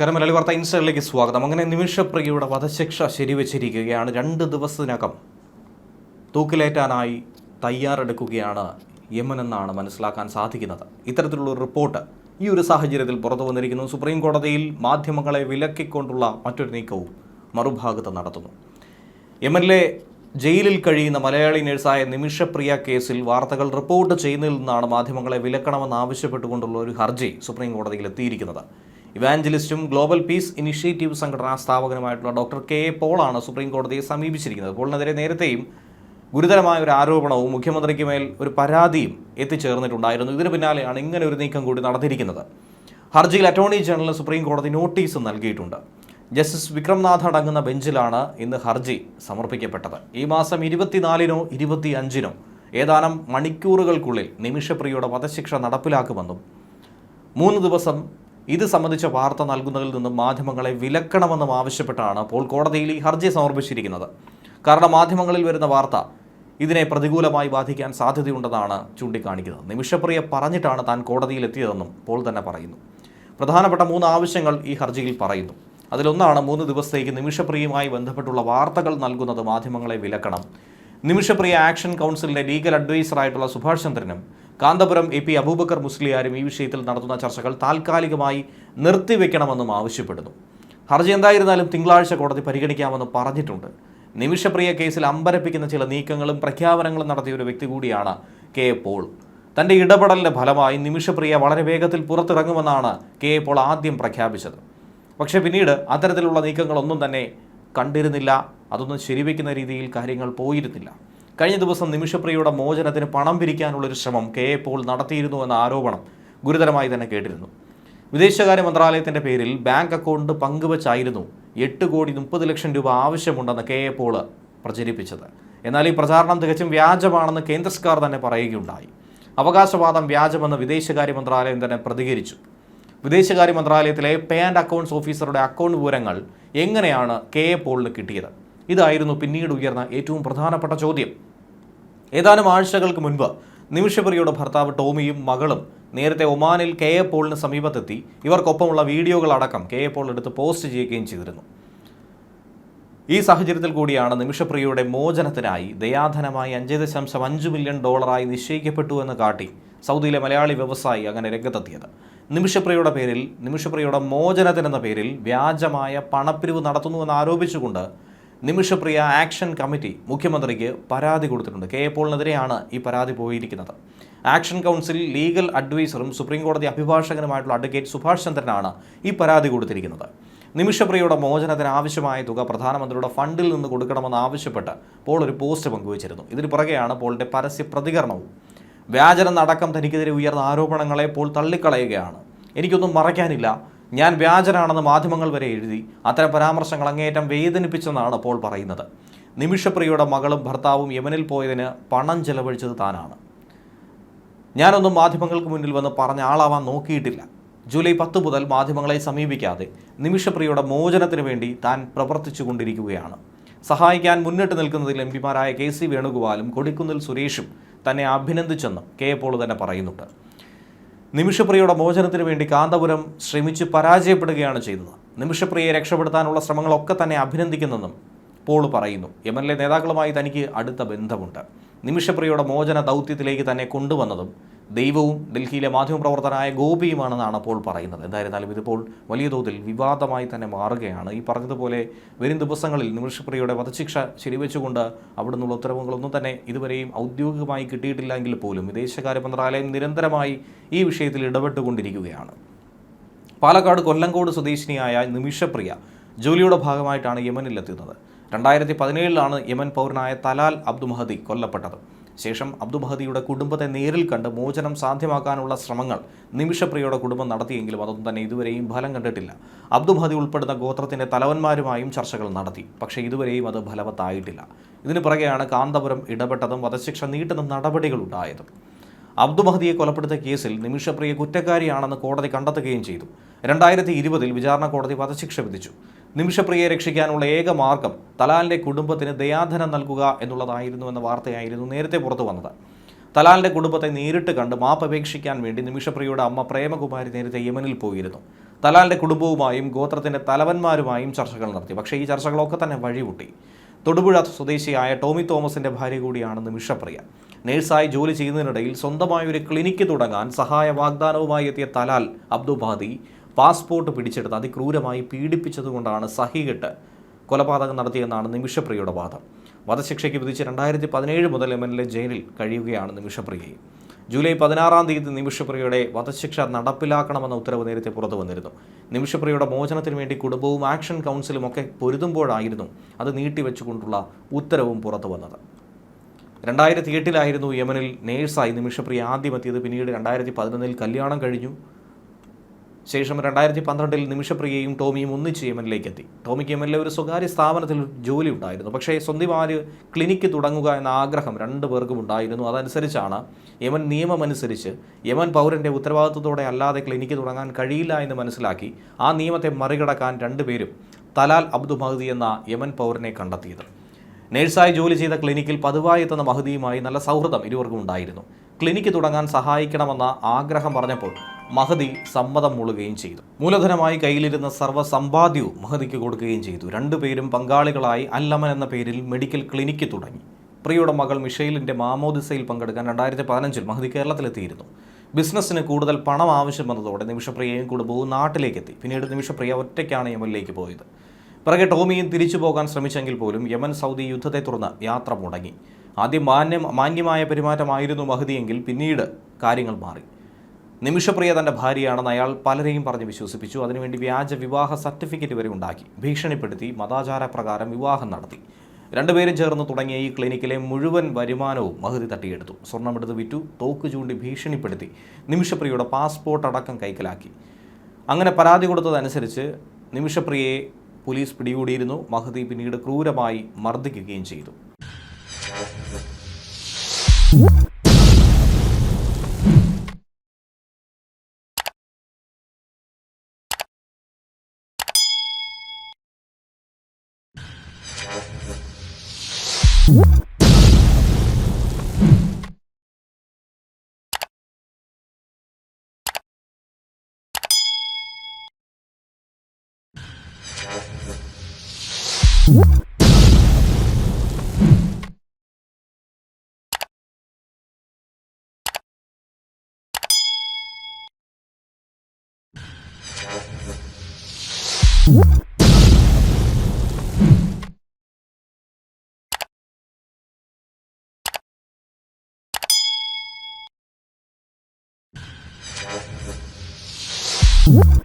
നമസ്കാരം. മലയാളി വാർത്ത ഇൻസ്റ്റയിലേക്ക് സ്വാഗതം. അങ്ങനെ നിമിഷപ്രിയയുടെ വധശിക്ഷ ശരിവച്ചിരിക്കുകയാണ്. രണ്ട് ദിവസത്തിനകം തൂക്കിലേറ്റാനായി തയ്യാറെടുക്കുകയാണ് യമൻ എന്നാണ് മനസ്സിലാക്കാൻ സാധിക്കുന്നത്. ഇത്തരത്തിലുള്ള റിപ്പോർട്ട് ഈ ഒരു സാഹചര്യത്തിൽ പുറത്തു വന്നിരിക്കുന്നു. സുപ്രീം കോടതിയിൽ മാധ്യമങ്ങളെ വിലക്കിക്കൊണ്ടുള്ള മറ്റൊരു നീക്കവും മറുഭാഗത്ത് നടത്തുന്നു. യമനിലെ ജയിലിൽ കഴിയുന്ന മലയാളി നഴ്സായ നിമിഷപ്രിയ കേസിൽ വാർത്തകൾ റിപ്പോർട്ട് ചെയ്യുന്നതിൽ നിന്നാണ് മാധ്യമങ്ങളെ വിലക്കണമെന്ന് ആവശ്യപ്പെട്ടുകൊണ്ടുള്ള ഒരു ഹർജി സുപ്രീം കോടതിയിൽ എത്തിയിരിക്കുന്നത്. ഇവാഞ്ചലിസ്റ്റും ഗ്ലോബൽ പീസ് ഇനിഷ്യേറ്റീവ് സംഘടനാ സ്ഥാപകനുമായിട്ടുള്ള ഡോക്ടർ കെ എ പോളാണ് സുപ്രീം കോടതിയെ സമീപിച്ചിരിക്കുന്നത്. പോളിനെതിരെ നേരത്തെയും ഗുരുതരമായ ഒരു ആരോപണവും മുഖ്യമന്ത്രിക്ക് മേൽ ഒരു പരാതിയും എത്തിച്ചേർന്നിട്ടുണ്ടായിരുന്നു. ഇതിന് പിന്നാലെയാണ് ഇങ്ങനെ ഒരു നീക്കം കൂടി നടന്നിരിക്കുന്നത്. ഹർജിയിൽ അറ്റോർണി ജനറലിന് സുപ്രീം കോടതി നോട്ടീസ് നൽകിയിട്ടുണ്ട്. ജസ്റ്റിസ് വിക്രംനാഥ് അടങ്ങുന്ന ബെഞ്ചിലാണ് ഇന്ന് ഹർജി സമർപ്പിക്കപ്പെട്ടത്. ഈ മാസം ഇരുപത്തിനാലിനോ ഇരുപത്തി അഞ്ചിനോ ഏതാനും മണിക്കൂറുകൾക്കുള്ളിൽ നിമിഷപ്രിയയുടെ വധശിക്ഷ നടപ്പിലാക്കുമെന്നും മൂന്ന് ദിവസം ഇത് സംബന്ധിച്ച വാർത്ത നൽകുന്നതിൽ നിന്നും മാധ്യമങ്ങളെ വിലക്കണമെന്നും ആവശ്യപ്പെട്ടാണ് പോൾ കോടതിയിൽ ഈ ഹർജി സമർപ്പിച്ചിരിക്കുന്നത്. കാരണം മാധ്യമങ്ങളിൽ വരുന്ന വാർത്ത ഇതിനെ പ്രതികൂലമായി ബാധിക്കാൻ സാധ്യതയുണ്ടെന്നാണ് ചൂണ്ടിക്കാണിക്കുന്നത്. നിമിഷപ്രിയ പറഞ്ഞിട്ടാണ് താൻ കോടതിയിൽ എത്തിയതെന്നും പോൾ തന്നെ പറയുന്നു. പ്രധാനപ്പെട്ട മൂന്ന് ആവശ്യങ്ങൾ ഈ ഹർജിയിൽ പറയുന്നു. അതിലൊന്നാണ് മൂന്ന് ദിവസത്തേക്ക് നിമിഷപ്രിയയുമായി ബന്ധപ്പെട്ടുള്ള വാർത്തകൾ നൽകുന്നത് മാധ്യമങ്ങളെ വിലക്കണം. നിമിഷപ്രിയ ആക്ഷൻ കൗൺസിലിന്റെ ലീഗൽ അഡ്വൈസറായിട്ടുള്ള സുഭാഷ് ചന്ദ്രനും കാന്തപുരം എ പി അബൂബക്കർ മുസ്ലിയാരും ഈ വിഷയത്തിൽ നടത്തുന്ന ചർച്ചകൾ താൽക്കാലികമായി നിർത്തിവെക്കണമെന്നും ആവശ്യപ്പെടുന്നു. ഹർജി എന്തായിരുന്നാലും തിങ്കളാഴ്ച കോടതി പരിഗണിക്കാമെന്ന് പറഞ്ഞിട്ടുണ്ട്. നിമിഷപ്രിയ കേസിൽ അമ്പരപ്പിക്കുന്ന ചില നീക്കങ്ങളും പ്രഖ്യാപനങ്ങളും നടത്തിയ ഒരു വ്യക്തി കൂടിയാണ് കെ പോൾ. തന്റെ ഇടപെടലിന്റെ ഫലമായി നിമിഷപ്രിയ വളരെ വേഗത്തിൽ പുറത്തിറങ്ങുമെന്നാണ് കെ പോൾ ആദ്യം പ്രഖ്യാപിച്ചത്. പക്ഷേ പിന്നീട് അത്തരത്തിലുള്ള നീക്കങ്ങളൊന്നും തന്നെ കണ്ടിരുന്നില്ല. അതൊന്നും ശരിവെക്കുന്ന രീതിയിൽ കാര്യങ്ങൾ പോയിരുന്നില്ല. കഴിഞ്ഞ ദിവസം നിമിഷപ്രിയയുടെ മോചനത്തിന് പണം പിരിക്കാനുള്ളൊരു ശ്രമം കെ എ പോൾ നടത്തിയിരുന്നു എന്ന ആരോപണം ഗുരുതരമായി തന്നെ കേട്ടിരുന്നു. വിദേശകാര്യ മന്ത്രാലയത്തിന്റെ പേരിൽ ബാങ്ക് അക്കൗണ്ട് പങ്കുവച്ചായിരുന്നു എട്ട് കോടി മുപ്പത് ലക്ഷം രൂപ ആവശ്യമുണ്ടെന്ന് കെ എ പോൾ പ്രചരിപ്പിച്ചത്. എന്നാൽ ഈ പ്രചാരണം തികച്ചും വ്യാജമാണെന്ന് കേന്ദ്ര സർക്കാർ തന്നെ പറയുകയുണ്ടായി. അവകാശവാദം വ്യാജമെന്ന് വിദേശകാര്യ മന്ത്രാലയം തന്നെ പ്രതികരിച്ചു. വിദേശകാര്യ മന്ത്രാലയത്തിലെ പേ ആൻഡ് അക്കൗണ്ട്സ് ഓഫീസറുടെ അക്കൗണ്ട് വിവരങ്ങൾ എങ്ങനെയാണ് കെ എ പോളിന് കിട്ടിയത്? ഇതായിരുന്നു പിന്നീട് ഉയർന്ന ഏറ്റവും പ്രധാനപ്പെട്ട ചോദ്യം. ഏതാനും ആഴ്ചകൾക്ക് മുൻപ് നിമിഷപ്രിയയുടെ ഭർത്താവ് ടോമിയും മകളും നേരത്തെ ഒമാനിൽ കെ എ പോളിന് സമീപത്തെത്തി. ഇവർക്കൊപ്പമുള്ള വീഡിയോകളടക്കം കെ എ പോൾ എടുത്ത് പോസ്റ്റ് ചെയ്യുകയും ചെയ്തിരുന്നു. ഈ സാഹചര്യത്തിൽ കൂടിയാണ് നിമിഷപ്രിയയുടെ മോചനത്തിനായി ദയാധനമായി അഞ്ച് ദശാംശം അഞ്ച് മില്യൺ ഡോളറായി നിശ്ചയിക്കപ്പെട്ടു എന്ന് കാട്ടി സൗദിയിലെ മലയാളി വ്യവസായി അങ്ങനെ രംഗത്തെത്തിയത്. നിമിഷപ്രിയയുടെ പേരിൽ നിമിഷപ്രിയയുടെ മോചനത്തിനെന്ന പേരിൽ വ്യാജമായ പണപ്പിരിവ് നടത്തുന്നുവെന്ന് ആരോപിച്ചുകൊണ്ട് നിമിഷപ്രിയ ആക്ഷൻ കമ്മിറ്റി മുഖ്യമന്ത്രിക്ക് പരാതി കൊടുത്തിട്ടുണ്ട്. കെ. എ. പോളിനെതിരെയാണ് ഈ പരാതി പോയിരിക്കുന്നത്. ആക്ഷൻ കൗൺസിൽ ലീഗൽ അഡ്വൈസറും സുപ്രീം കോടതി അഭിഭാഷകനുമായിട്ടുള്ള അഡ്വക്കേറ്റ് സുഭാഷ് ചന്ദ്രനാണ് ഈ പരാതി കൊടുത്തിരിക്കുന്നത്. നിമിഷപ്രിയയുടെ മോചനത്തിന് ആവശ്യമായ തുക പ്രധാനമന്ത്രിയുടെ ഫണ്ടിൽ നിന്ന് കൊടുക്കണമെന്ന് ആവശ്യപ്പെട്ട് പോൾ ഒരു പോസ്റ്റ് പങ്കുവച്ചിരുന്നു. ഇതിന് പുറകെയാണ് പോളിന്റെ പരസ്യ പ്രതികരണവും. വ്യാജനെന്നടക്കം തനിക്കെതിരെ ഉയർന്ന ആരോപണങ്ങളെ പോൾ തള്ളിക്കളയുകയാണ്. എനിക്കൊന്നും മറയ്ക്കാനില്ല. ഞാൻ വ്യാജനാണെന്ന് മാധ്യമങ്ങൾ വരെ എഴുതി അത്തരം പരാമർശങ്ങൾ അങ്ങേയറ്റം വേദനിപ്പിച്ചെന്നാണ് അപ്പോൾ പറയുന്നത്. നിമിഷപ്രിയയുടെ മകളും ഭർത്താവും യമനിൽ പോയതിന് പണം ചെലവഴിച്ചത് താനാണ്. ഞാനൊന്നും മാധ്യമങ്ങൾക്ക് മുന്നിൽ വന്ന് പറഞ്ഞ ആളാവാൻ നോക്കിയിട്ടില്ല. ജൂലൈ പത്ത് മുതൽ മാധ്യമങ്ങളെ സമീപിക്കാതെ നിമിഷപ്രിയയുടെ മോചനത്തിന് വേണ്ടി താൻ പ്രവർത്തിച്ചു കൊണ്ടിരിക്കുകയാണ്. സഹായിക്കാൻ മുന്നിട്ട് നിൽക്കുന്നതിൽ എം പിമാരായ കെ സി വേണുഗോപാലും കൊടിക്കുന്നിൽ സുരേഷും തന്നെ അഭിനന്ദിച്ചെന്നും കെ പോൾ തന്നെ പറയുന്നുണ്ട്. നിമിഷപ്രിയയുടെ മോചനത്തിന് വേണ്ടി കാന്തപുരം ശ്രമിച്ച് പരാജയപ്പെടുകയാണ് ചെയ്തത് നിമിഷപ്രിയയെ രക്ഷപ്പെടുത്താനുള്ള ശ്രമങ്ങളൊക്കെ തന്നെ അഭിനന്ദിക്കുന്നെന്നും പോൾ പറയുന്നു. യമനിലെ നേതാക്കളുമായി തനിക്ക് അടുത്ത ബന്ധമുണ്ട്. നിമിഷപ്രിയയുടെ മോചന ദൗത്യത്തിലേക്ക് തന്നെ കൊണ്ടുവന്നതും ദൈവവും ഡൽഹിയിലെ മാധ്യമപ്രവർത്തനായ ഗോപിയുമാണെന്നാണ് അപ്പോൾ പറയുന്നത്. എന്തായിരുന്നാലും ഇതിപ്പോൾ വലിയ തോതിൽ വിവാദമായി തന്നെ മാറുകയാണ്. ഈ പറഞ്ഞതുപോലെ വരും ദിവസങ്ങളിൽ നിമിഷപ്രിയയുടെ വധശിക്ഷ ശരിവെച്ചുകൊണ്ട് അവിടെ നിന്നുള്ള ഉത്തരവുകളൊന്നും തന്നെ ഇതുവരെയും ഔദ്യോഗികമായി കിട്ടിയിട്ടില്ലെങ്കിൽ പോലും വിദേശകാര്യ മന്ത്രാലയം നിരന്തരമായി ഈ വിഷയത്തിൽ ഇടപെട്ടുകൊണ്ടിരിക്കുകയാണ്. പാലക്കാട് കൊല്ലങ്കോട് സ്വദേശിനിയായ നിമിഷപ്രിയ ജോലിയുടെ ഭാഗമായിട്ടാണ് യമനിലെത്തുന്നത്. രണ്ടായിരത്തി പതിനേഴിലാണ് യമൻ പൗരനായ തലാൽ അബ്ദുമഹദി കൊല്ലപ്പെട്ടത്. ശേഷം അബ്ദുബഹദിയുടെ കുടുംബത്തെ നേരിൽ കണ്ട് മോചനം സാധ്യമാക്കാനുള്ള ശ്രമങ്ങൾ നിമിഷപ്രിയയുടെ കുടുംബം നടത്തിയെങ്കിലും അതൊന്നും തന്നെ ഇതുവരെയും ഫലം കണ്ടിട്ടില്ല. അബ്ദുബഹദി ഉൾപ്പെടുന്ന ഗോത്രത്തിന്റെ തലവന്മാരുമായും ചർച്ചകൾ നടത്തി. പക്ഷേ ഇതുവരെയും അത് ഫലവത്തായിട്ടില്ല. ഇതിന് പുറകെയാണ് കാന്തപുരം ഇടപെട്ടതും വധശിക്ഷ നീട്ടുന്ന നടപടികളുണ്ടായതും അബ്ദുബഹദിയെ കൊലപ്പെടുത്തിയ കേസിൽ നിമിഷപ്രിയ കുറ്റക്കാരിയാണെന്ന് കോടതി കണ്ടെത്തുകയും ചെയ്തു. രണ്ടായിരത്തി ഇരുപതിൽ വിചാരണ കോടതി വധശിക്ഷ വിധിച്ചു. നിമിഷപ്രിയയെ രക്ഷിക്കാനുള്ള ഏക മാർഗം തലാലിന്റെ കുടുംബത്തിന് ദയാധനം നൽകുക എന്നുള്ളതായിരുന്നു എന്ന വാർത്തയായിരുന്നു നേരത്തെ പുറത്തു വന്നത്. തലാലിന്റെ കുടുംബത്തെ നേരിട്ട് കണ്ട് മാപ്പപേക്ഷിക്കാൻ വേണ്ടി നിമിഷപ്രിയയുടെ അമ്മ പ്രേമകുമാരി നേരത്തെ യമനിൽ പോയിരുന്നു. തലാലിന്റെ കുടുംബവുമായും ഗോത്രത്തിന്റെ തലവന്മാരുമായും ചർച്ചകൾ നടത്തി. പക്ഷേ ഈ ചർച്ചകളൊക്കെ തന്നെ വഴിപൊട്ടി തൊടുപുഴ സ്വദേശിയായ ടോമി തോമസിന്റെ ഭാര്യ കൂടിയാണ് നിമിഷപ്രിയ. നേഴ്സായി ജോലി ചെയ്യുന്നതിനിടയിൽ സ്വന്തമായ ഒരു ക്ലിനിക്ക് തുടങ്ങാൻ സഹായ വാഗ്ദാനവുമായി എത്തിയ തലാൽ അബ്ദുബാദി പാസ്പോർട്ട് പിടിച്ചെടുത്ത് അതിക്രൂരമായി പീഡിപ്പിച്ചതുകൊണ്ടാണ് സഹികെട്ട് കൊലപാതകം നടത്തിയെന്നാണ് നിമിഷപ്രിയയുടെ വാദം. വധശിക്ഷയ്ക്ക് വിധിച്ച് രണ്ടായിരത്തി പതിനേഴ് മുതൽ എം എൽ എ ജയിലിൽ കഴിയുകയാണ് നിമിഷപ്രിയയും ജൂലൈ പതിനാറാം തീയതി നിമിഷപ്രിയയുടെ വധശിക്ഷ നടപ്പിലാക്കണമെന്ന ഉത്തരവ് നേരത്തെ പുറത്തു വന്നിരുന്നു. നിമിഷപ്രിയയുടെ മോചനത്തിന് വേണ്ടി കുടുംബവും ആക്ഷൻ കൗൺസിലും ഒക്കെ പൊരുതുമ്പോഴായിരുന്നു അത് നീട്ടിവെച്ചുകൊണ്ടുള്ള ഉത്തരവും പുറത്തു വന്നത്. രണ്ടായിരത്തി എട്ടിലായിരുന്നു യമനിൽ നേഴ്സായി നിമിഷപ്രിയ ആദ്യം എത്തിയത്. പിന്നീട് രണ്ടായിരത്തി പതിനൊന്നിൽ കല്യാണം കഴിഞ്ഞു. ശേഷം രണ്ടായിരത്തി പന്ത്രണ്ടിൽ നിമിഷപ്രിയയും ടോമിയും ഒന്നിച്ച് യമനിലേക്ക് എത്തി ടോമിക്ക് യമനിലെ ഒരു സ്വകാര്യ സ്ഥാപനത്തിൽ ജോലി ഉണ്ടായിരുന്നു. പക്ഷേ സ്വന്തമായി ക്ലിനിക്ക് തുടങ്ങുക എന്ന ആഗ്രഹം രണ്ടു പേർക്കും ഉണ്ടായിരുന്നു. അതനുസരിച്ചാണ് യമൻ നിയമമനുസരിച്ച് യമൻ പൗരന്റെ ഉത്തരവാദിത്വത്തോടെ അല്ലാതെ ക്ലിനിക്ക് തുടങ്ങാൻ കഴിയില്ല എന്ന് മനസ്സിലാക്കി ആ നിയമത്തെ മറികടക്കാൻ രണ്ടുപേരും തലാൽ അബ്ദു മഹദി എന്ന യമൻ പൗരനെ കണ്ടെത്തിയത്. നേഴ്സായി ജോലി ചെയ്ത ക്ലിനിക്കിൽ പതിവായി എത്തുന്ന മഹദിയുമായി നല്ല സൗഹൃദം ഇരുവർക്കും ഉണ്ടായിരുന്നു. ക്ലിനിക്ക് തുടങ്ങാൻ സഹായിക്കണമെന്ന ആഗ്രഹം പറഞ്ഞപ്പോൾ മഹദി സമ്മതം മൂളുകയും ചെയ്തു. മൂലധനമായി കയ്യിലിരുന്ന സർവ സമ്പാദ്യവും മഹദിക്ക് കൊടുക്കുകയും ചെയ്തു. രണ്ടുപേരും പങ്കാളികളായി അല്ലമൻ എന്ന പേരിൽ മെഡിക്കൽ ക്ലിനിക്ക് തുടങ്ങി. പ്രിയുടെ മകൾ മിഷൈലിന്റെ മാമോദിസയിൽ പങ്കെടുക്കാൻ രണ്ടായിരത്തി പതിനഞ്ചിൽ മഹദി കേരളത്തിലെത്തിയിരുന്നു. ബിസിനസ്സിന് കൂടുതൽ പണം ആവശ്യം വന്നതോടെ നിമിഷപ്രിയയും കുടുംബവും നാട്ടിലേക്കെത്തി. പിന്നീട് നിമിഷപ്രിയ ഒറ്റയ്ക്കാണ് യമനിലേക്ക് പോയത്. പിറകെ ടോമിയും തിരിച്ചു പോകാൻ ശ്രമിച്ചെങ്കിൽ പോലും യമൻ സൗദി യുദ്ധത്തെ തുടർന്ന് യാത്ര മുടങ്ങി. ആദ്യം മാന്യം മാന്യമായ പെരുമാറ്റമായിരുന്നു മഹദിയെങ്കിൽ പിന്നീട് കാര്യങ്ങൾ മാറി. നിമിഷപ്രിയ തന്റെ ഭാര്യയാണെന്ന് അയാൾ പലരെയും പറഞ്ഞ് വിശ്വസിപ്പിച്ചു. അതിനുവേണ്ടി വ്യാജ വിവാഹ സർട്ടിഫിക്കറ്റ് വരെ ഉണ്ടാക്കി. ഭീഷണിപ്പെടുത്തി മതാചാര പ്രകാരം വിവാഹം നടത്തി. രണ്ടുപേരും ചേർന്ന് തുടങ്ങിയ ഈ ക്ലിനിക്കിലെ മുഴുവൻ വരുമാനവും മഹദി തട്ടിയെടുത്തു. സ്വർണമെടുത്ത് വിറ്റു തോക്ക് ചൂണ്ടി ഭീഷണിപ്പെടുത്തി നിമിഷപ്രിയയുടെ പാസ്പോർട്ട് അടക്കം കൈക്കലാക്കി. അങ്ങനെ പരാതി കൊടുത്തതനുസരിച്ച് നിമിഷപ്രിയയെ പോലീസ് പിടികൂടിയിരുന്നു. മഹദി പിന്നീട് ക്രൂരമായി മർദ്ദിക്കുകയും ചെയ്തു. What? Woo!